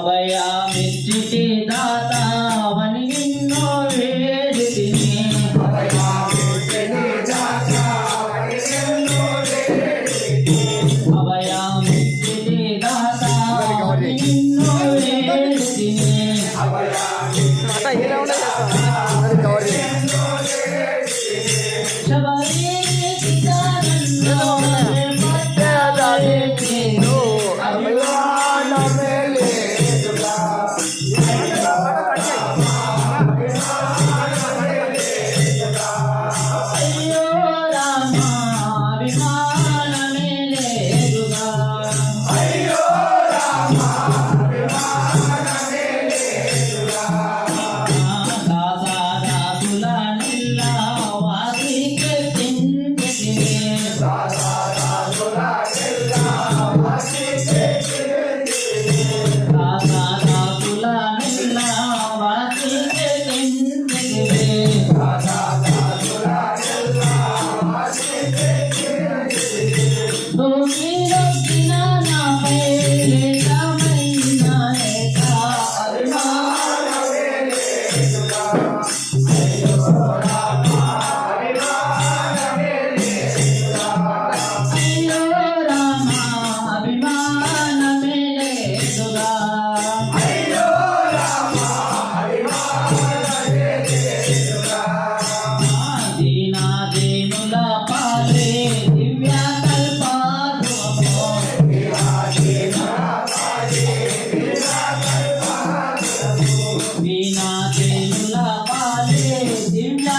అభయామిచ్చితి దాతావని నిన్నో వేడితిని అభయామిచ్చితి దాతావని నిన్నో వేడితిని అభయామిచ్చితి దాతావని నిన్నో వేడితిని साथ నా చెల్లుల పాలే దిండా